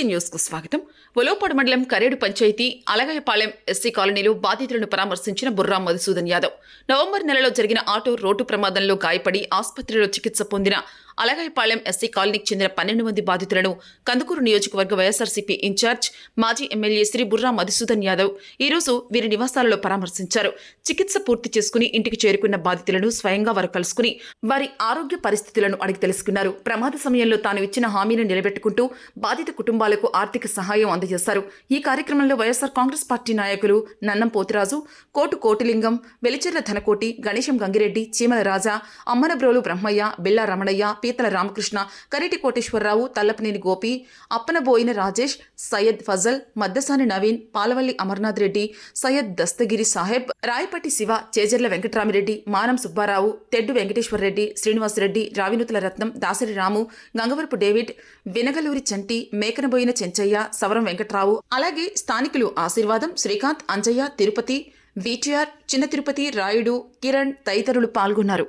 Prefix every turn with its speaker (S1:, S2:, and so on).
S1: తులసి న్యూస్కు స్వాగతం. ఒలోపాడు మండలం కరేడు పంచాయతీ అలగయపాలెం ఎస్సీ కాలనీలో బాధితులను పరామర్శించిన బుర్రా మధుసూదన్ యాదవ్. నవంబర్ నెలలో జరిగిన ఆటో రోడ్డు ప్రమాదంలో గాయపడి ఆసుపత్రిలో చికిత్స పొందిన అలగాయపాలెం ఎస్సీ కాలనీకి చెందిన పన్నెండు మంది బాధితులను కందుకూరు నియోజకవర్గ వైఎస్ఆర్సీపీ ఇన్ఛార్జ్ మాజీ ఎమ్మెల్యే శ్రీ బుర్రా మధుసూదన్ యాదవ్ ఈ రోజు వీరి నివాసాలలో పరామర్శించారు. చికిత్స పూర్తి చేసుకుని ఇంటికి చేరుకున్న బాధితులను స్వయంగా వారు కలుసుకుని వారి ఆరోగ్య పరిస్థితులను అడిగి తెలుసుకున్నారు. ప్రమాద సమయంలో తాను ఇచ్చిన హామీని నిలబెట్టుకుంటూ బాధిత కుటుంబాలకు ఆర్థిక సహాయం అందజేశారు. ఈ కార్యక్రమంలో వైఎస్ఆర్ కాంగ్రెస్ పార్టీ నాయకులు నన్నం పోతిరాజు కోటు కోటిలింగం వెలిచెర్ల ధనకోటి గణేశం గంగిరెడ్డి చీమల రాజా అమ్మనబ్రోలు బ్రహ్మయ్య బిల్లా రమణయ్య పి. పీతల రామకృష్ణ కరిటి కోటేశ్వరరావు తల్లపనేని గోపి అప్పనబోయిన రాజేష్ సయ్యద్ ఫజల్ మద్దసాని నవీన్ పాలవల్లి అమర్నాథ్ రెడ్డి సయ్యద్ దస్తగిరి సాహెబ్ రాయపట్టి శివ చేజర్ల వెంకట్రామిరెడ్డి మానం సుబ్బారావు తెడ్డు వెంకటేశ్వరరెడ్డి శ్రీనివాసరెడ్డి రావినుతుల రత్నం దాసరి రాము గంగవరపు డేవిడ్ వినగలూరి చంటి మేకనబోయిన చెంచయ్య సవరం వెంకట్రావు అలాగే స్థానికులు ఆశీర్వాదం శ్రీకాంత్ అంజయ్య తిరుపతి విటిఆర్ చిన్న తిరుపతి రాయుడు కిరణ్ తదితరులు పాల్గొన్నారు.